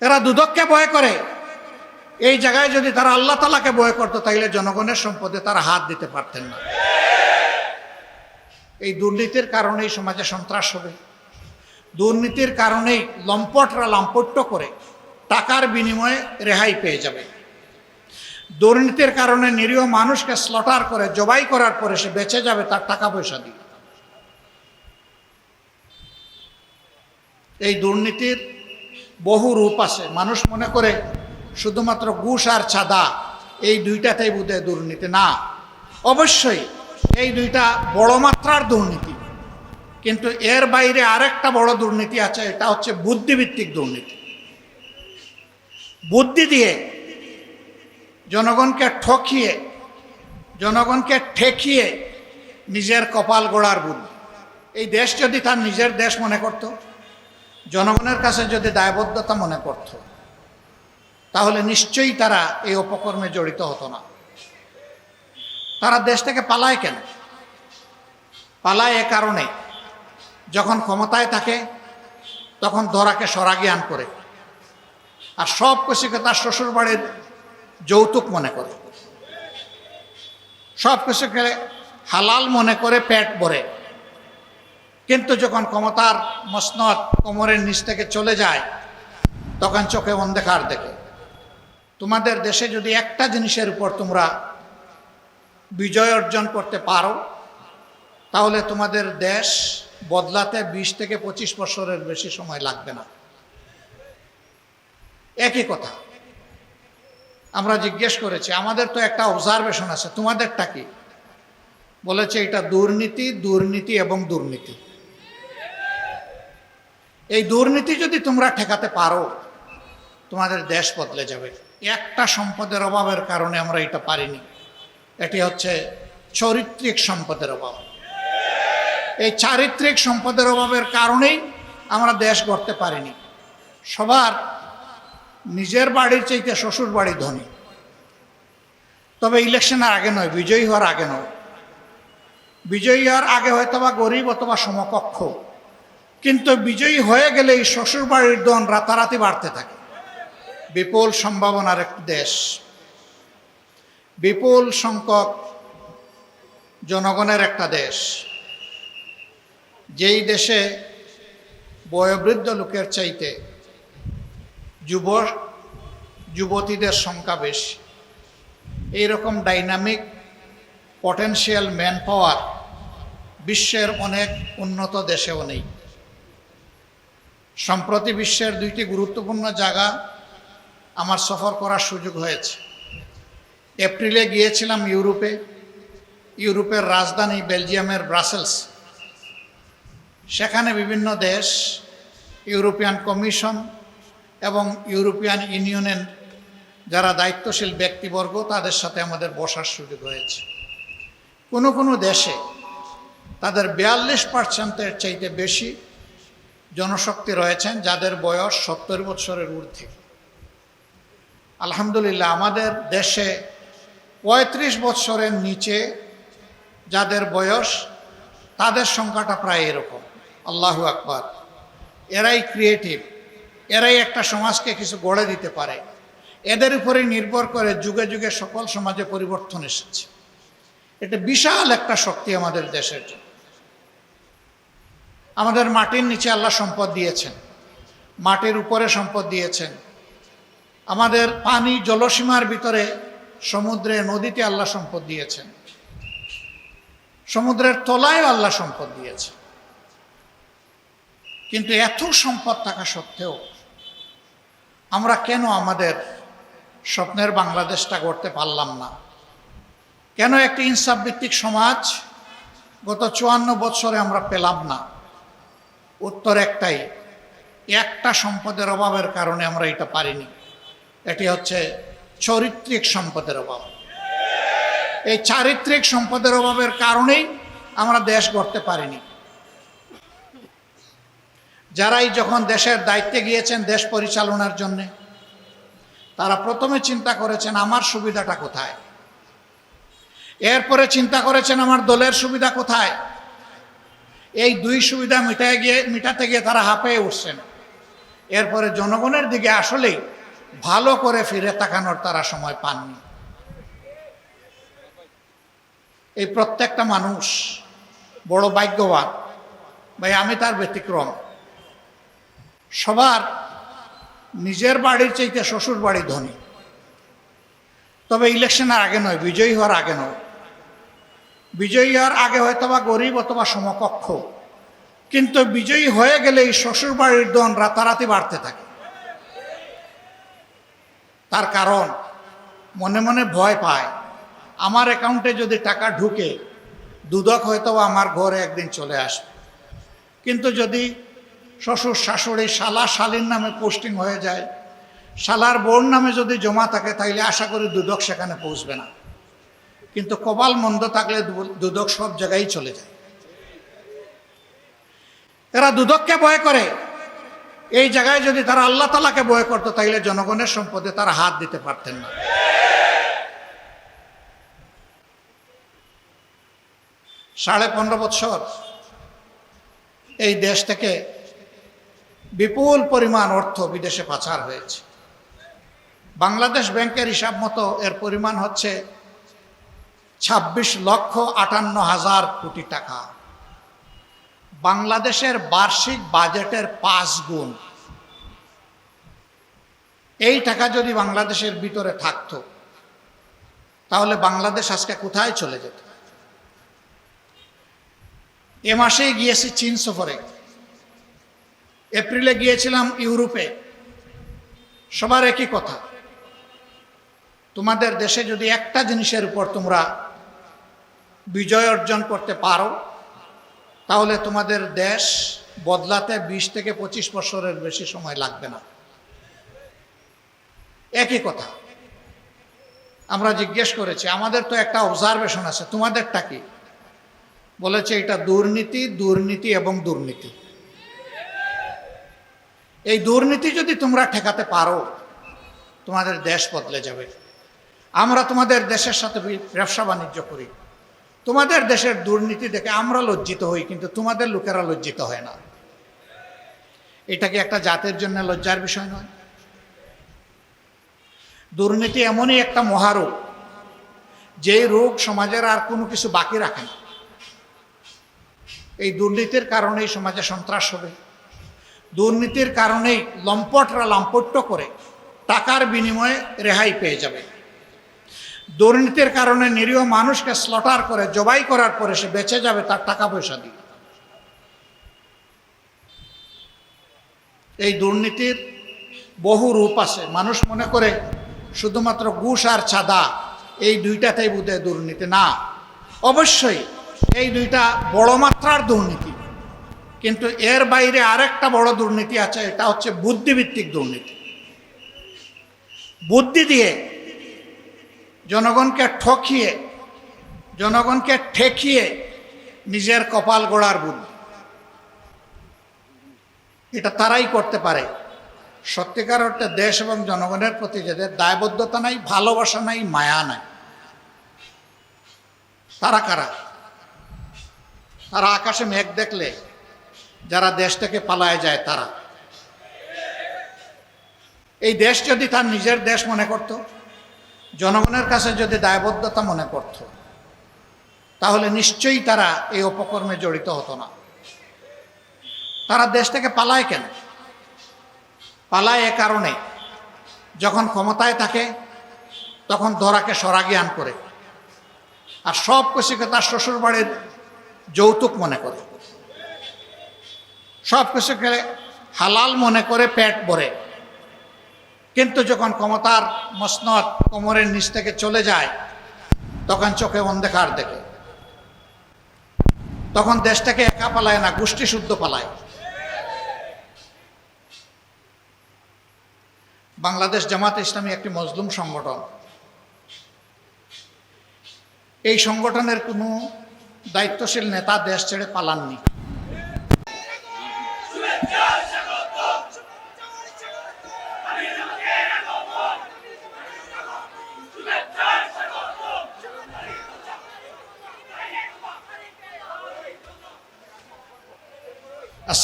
এরা দুদককে ভয় করে। এই জায়গায় যদি তারা আল্লাহ তালাকে ভয় করতো তাহলে জনগণের সম্পদে তারা হাত দিতে পারতেন না। এই দুর্নীতির কারণেই সমাজে সন্ত্রাস হবে। দুর্নীতির কারণেই লম্পটরা লম্পট্য করে, টাকার বিনিময়ে রেহাই পেয়ে যাবে। দুর্নীতির কারণে নিরীহ মানুষকে স্লটার করে, জবাই করার পরে সে বেঁচে যাবে তার টাকা পয়সা দিয়ে। এই দুর্নীতির বহু রূপ আছে। মানুষ মনে করে শুধুমাত্র ঘুষ আর ছাদা, এই দুইটাতেই বোধহয় দুর্নীতি। না, অবশ্যই এই দুইটা বড় মাত্রার দুর্নীতি। কিন্তু এর বাইরে আরেকটা বড় দুর্নীতি আছে, এটা হচ্ছে বুদ্ধিভিত্তিক দুর্নীতি। বুদ্ধি দিয়ে জনগণকে ঠকিয়ে, জনগণকে ঠেকিয়ে নিজের কপাল গোড়ার বুদ্ধি। এই দেশ যদি তার নিজের দেশ মনে করত জনগণের কাছে যদি দায়বদ্ধতা মনে করত, তাহলে নিশ্চয়ই তারা এই অপকর্মে জড়িত হতো না। তারা দেশ থেকে পালায় কেন? পালায় এ কারণে যখন ক্ষমতায় থাকে, তখন ধরাকে সরাগিয়ান করে আর সব কিছুকে তার শ্বশুর বাড়ির যৌতুক মনে করে। সব কিছুকে হালাল মনে করে পেট ভরে। কিন্তু যখন ক্ষমতার মসনদ কোমরের নিচ থেকে চলে যায়, তখন চোখে অন্ধকার দেখে। তোমাদের দেশে যদি একটা জিনিসের উপর তোমরা বিজয় অর্জন করতে পারো, তাহলে তোমাদের দেশ বদলাতে বিশ থেকে পঁচিশ বছরের বেশি সময় লাগবে না। একই কথা। আমরা জিজ্ঞেস করেছি, আমাদের তো একটা অবজারভেশন আছে, তোমাদেরটা কি? বলেছে, এটা দুর্নীতি দুর্নীতি এবং দুর্নীতি। এই দুর্নীতি যদি তোমরা ঠেকাতে পারো, তোমাদের দেশ বদলে যাবে। একটা সম্পদের অভাবের কারণে আমরা এটা পারিনি। এটি হচ্ছে চরিত্রিক সম্পদের অভাব। এই চারিত্রিক সম্পদের অভাবের কারণেই আমরা দেশ গড়তে পারিনি। সবার নিজের বাড়ির চাইতে শ্বশুর বাড়ি ধনী। তবে ইলেকশনের আগে নয়, বিজয়ী হওয়ার আগে নয়। বিজয়ী হওয়ার আগে হয়তো বা গরিব অথবা সমকক্ষ। কিন্তু বিজয়ী হয়ে গেলে এই শ্বশুর বাড়ির দন রাতারাতি বাড়তে থাকে। বিপুল সম্ভাবনার এক দেশ। বিপুল সংখ্যক জনগণের একটা দেশ। যেই দেশে বয়োবৃদ্ধ লোকের চাইতে যুব, যুবতীদের সংখ্যা বেশি, এইরকম ডাইনামিক পটেনশিয়াল ম্যান পাওয়ার বিশ্বের অনেক উন্নত দেশেও নেই। সম্প্রতি বিশ্বের দুইটি গুরুত্বপূর্ণ জায়গা আমার সফর করার সুযোগ হয়েছে। এপ্রিলে গিয়েছিলাম ইউরোপে, ইউরোপের রাজধানী বেলজিয়ামের ব্রাসেলস। সেখানে বিভিন্ন দেশ, ইউরোপিয়ান কমিশন এবং ইউরোপিয়ান ইউনিয়নের যারা দায়িত্বশীল ব্যক্তিবর্গ, তাদের সাথে আমাদের বসার সুযোগ হয়েছে। কোনো কোনো দেশে তাদের বিয়াল্লিশ পার্সেন্টের চাইতে বেশি জনশক্তি রয়েছেন যাদের বয়স সত্তর বছরের ঊর্ধ্বে। আলহামদুলিল্লাহ, আমাদের দেশে পঁয়ত্রিশ বছরের নিচে যাদের বয়স, তাদের সংখ্যাটা প্রায় এরকম। আল্লাহু আকবর। এরাই ক্রিয়েটিভ এরাই একটা সমাজকে কিছু গড়ে দিতে পারে। এদের উপরে নির্ভর করে যুগে যুগে সকল সমাজে পরিবর্তন এসেছে। এটা বিশাল একটা শক্তি আমাদের দেশের জন্য। আমাদের মাটির নিচে আল্লাহ সম্পদ দিয়েছেন। মাটির উপরে সম্পদ দিয়েছেন। আমাদের পানি জলসীমার ভিতরে, সমুদ্রে, নদীতে আল্লাহ সম্পদ দিয়েছেন। সমুদ্রের তলায়ও আল্লাহ সম্পদ দিয়েছে কিন্তু এত সম্পদ থাকা সত্ত্বেও আমরা কেন আমাদের স্বপ্নের বাংলাদেশটা গড়তে পারলাম না? কেন একটি ইনসাফ ভিত্তিক সমাজ গত চুয়ান্ন বছরে আমরা পেলাম না? উত্তর একটাই, একটা সম্পদের অভাবের কারণে আমরা এটা পারিনি। এটি হচ্ছে চরিত্রিক সম্পদের অভাব। এই চারিত্রিক সম্পদের অভাবের কারণেই আমরা দেশ গড়তে পারিনি। যারাই যখন দেশের দায়িত্বে গিয়েছেন দেশ পরিচালনার জন্যে, তারা প্রথমে চিন্তা করেছেন, আমার সুবিধাটা কোথায়? এরপরে চিন্তা করেছেন, আমার দলের সুবিধা কোথায়? এই দুই সুবিধা মিটায় গিয়ে, মিটাতে গিয়ে তারা হাঁপিয়ে উঠছেন। এরপরে জনগণের দিকে আসলেই ভালো করে ফিরে তাকানোর তারা সময় পাননি। এই প্রত্যেকটা মানুষ বড় ভাগ্যবান। ভাই, আমি তার ব্যতিক্রম। সবার নিজের বাড়ির চাইতে শ্বশুর বাড়ি ধনী। তবে ইলেকশনের আগে নয়, বিজয়ী হওয়ার আগে নয়। বিজয়ী হওয়ার আগে হয়তো বা গরিব অথবা সমকক্ষ। কিন্তু বিজয়ী হয়ে গেলে এই শ্বশুর বাড়ির দন রাতারাতি বাড়তে থাকে। তার কারণ, মনে মনে ভয় পায়, আমার অ্যাকাউন্টে যদি টাকা ঢুকে, দুদক হয়তো আমার ঘরে একদিন চলে আসবে। কিন্তু যদি শ্বশুর শাশুড়ি শালা শালীর নামে পোস্টিং হয়ে যায়, শালার বোন নামে যদি জমা থাকে, তাইলে আশা করি দুদক সেখানে পৌঁছবে না। কিন্তু কপাল মন্দ থাকলে দুদক সব জায়গায় চলে যায়। এরা দুদককে ভয় করে। এই জায়গায় যদি তারা আল্লাহ তালাকে ভয় করতো, তাইলে জনগণের সম্পদে তারা হাত দিতে পারতেন না। সাড়ে পনেরো বছর এই দেশ থেকে বিপুল পরিমাণ অর্থ বিদেশে পাচার হয়েছে। বাংলাদেশ ব্যাংকের হিসাব মতো এর পরিমাণ হচ্ছে ছাব্বিশ লক্ষ আটান্ন হাজার কোটি টাকা। বাংলাদেশের বার্ষিক বাজেটের পাঁচ গুণ। এই টাকা যদি বাংলাদেশের ভিতরে থাকতো, তাহলে বাংলাদেশ আজকে কোথায় চলে যেত? এ মাসেই গিয়েছি চীন সফরে। এপ্রিলে গিয়েছিলাম ইউরোপে। সবার একই কথা। তোমাদের দেশে যদি একটা জিনিসের উপর তোমরা বিজয় অর্জন করতে পারো, তাহলে তোমাদের দেশ বদলাতে বিশ থেকে পঁচিশ বছরের বেশি সময় লাগবে না। একই কথা। আমরা জিজ্ঞেস করেছি, আমাদের তো একটা অবজারভেশন আছে, তোমাদেরটা কি? বলেছে, এটা দুর্নীতি দুর্নীতি এবং দুর্নীতি। এই দুর্নীতি যদি তোমরা ঠেকাতে পারো, তোমাদের দেশ বদলে যাবে। আমরা তোমাদের দেশের সাথে ব্যবসা বাণিজ্য করি। তোমাদের দেশের দুর্নীতি দেখে আমরা লজ্জিত হই, কিন্তু তোমাদের লোকেরা লজ্জিত হয় না। এটা কি একটা জাতের জন্য লজ্জার বিষয় নয়? দুর্নীতি এমনই একটা মহারোগ যে রোগ সমাজের আর কোনো কিছু বাকি রাখে না। এই দুর্নীতির কারণেই সমাজে সন্ত্রাস হবে। দুর্নীতির কারণেই লম্পটরা লম্পট্য করে টাকার বিনিময়ে রেহাই পেয়ে যাবে। দুর্নীতির কারণে নিরীহ মানুষকে স্লটার করে, জবাই করার পরে সে বেঁচে যাবে, তার টাকা পয়সা দিয়ে। এই দুর্নীতির বহু রূপ আছে। মানুষ মনে করে শুধুমাত্র ঘুষ আর ছাদা, এই দুইটাতেই বোধহয় দুর্নীতি। না, অবশ্যই এই দুইটা বড় মাত্রার দুর্নীতি। কিন্তু এর বাইরে আরেকটা বড় দুর্নীতি আছে, এটা হচ্ছে বুদ্ধিভিত্তিক দুর্নীতি। বুদ্ধি দিয়ে জনগণকে ঠকিয়ে, জনগণকে ঠেকিয়ে নিজের কপাল গোড়ার বুদ্ধি। এটা তারাই করতে পারে। সত্যিকার অর্থে দেশ এবং জনগণের প্রতি যাদের দায়বদ্ধতা নাই, ভালোবাসা নাই, মায়া নাই, তারা কারা? তারা আকাশে মেঘ দেখলে যারা দেশ থেকে পালায় যায় তারা। এই দেশ যদি তার নিজের দেশ মনে করত জনগণের কাছে যদি দায়বদ্ধতা মনে করত, তাহলে নিশ্চয়ই তারা এই অপকর্মে জড়িত হতো না। তারা দেশ থেকে পালায় কেন? পালায় এ কারণে যখন ক্ষমতায় থাকে, তখন ধরাকে সরাগিয়ান করে আর সব কিছুকে তার শ্বশুর বাড়ির যৌতুক মনে করে। সব কিছুকে হালাল মনে করে পেট ভরে। কিন্তু যখন ক্ষমতার মসনদ কোমরের নিচ থেকে চলে যায়, তখন চোখে অন্ধকার দেখে। তখন দেশটাকে একা পালায় না, গোষ্ঠী শুদ্ধ পালায়। বাংলাদেশ জামাত ইসলামী একটি মজলুম সংগঠন। এই সংগঠনের কোনো দায়িত্বশীল নেতা দেশ ছেড়ে পালাননি।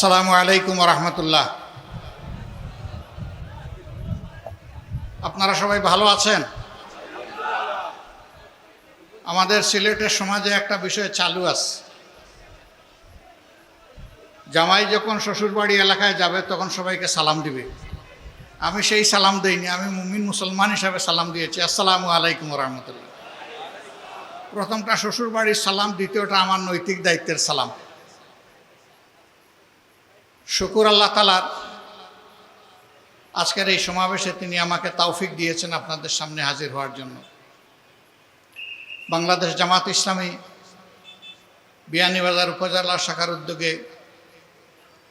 আসসালামু আলাইকুম রহমতুল্লাহ। আপনারা সবাই ভালো আছেন? আমাদের সিলেটের সমাজে একটা বিষয় চালু আছে। জামাই যখন শ্বশুরবাড়ি এলাকায় যাবে, তখন সবাইকে সালাম দিবে। আমি সেই সালাম দিইনি, আমি মুমিন মুসলমান হিসাবে সালাম দিয়েছি। আসসালামু আলাইকুম রহমতুল্লাহ। প্রথমটা শ্বশুরবাড়ির সালাম, দ্বিতীয়টা আমার নৈতিক দায়িত্বের সালাম। শুকুর আল্লাহ তালার আজকের এই সমাবেশে তিনি আমাকে তৌফিক দিয়েছেন আপনাদের সামনে হাজির হওয়ার জন্য। বাংলাদেশ জামাত ইসলামী বিয়ানীবাজার উপজেলা শাখার উদ্যোগে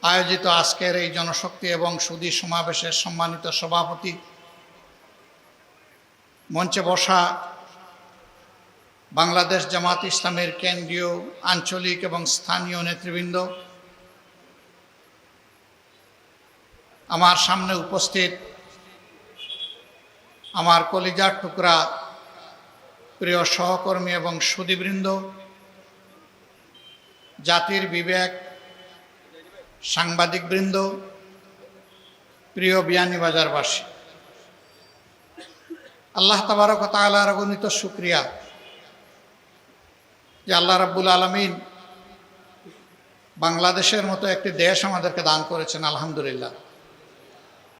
আয়োজিত আজকের এই জনশক্তি এবং সুদী সমাবেশের সম্মানিত সভাপতি মঞ্চে বসা বাংলাদেশ জামাত ইসলামের কেন্দ্রীয় আঞ্চলিক এবং স্থানীয় নেতৃবৃন্দ আমার সামনে উপস্থিত আমার কলিজার টুকরা প্রিয় সহকর্মী এবং সুদীবৃন্দ, জাতির বিবেক, সাংবাদিকবৃন্দ, প্রিয় বিয়ানীবাজারবাসী। আল্লাহ তাবারক তালার অগণিত শুক্রিয়া যে আল্লাহ রাব্বুল আলমিন বাংলাদেশের মতো একটি দেশ আমাদেরকে দান করেছেন, আলহামদুলিল্লাহ।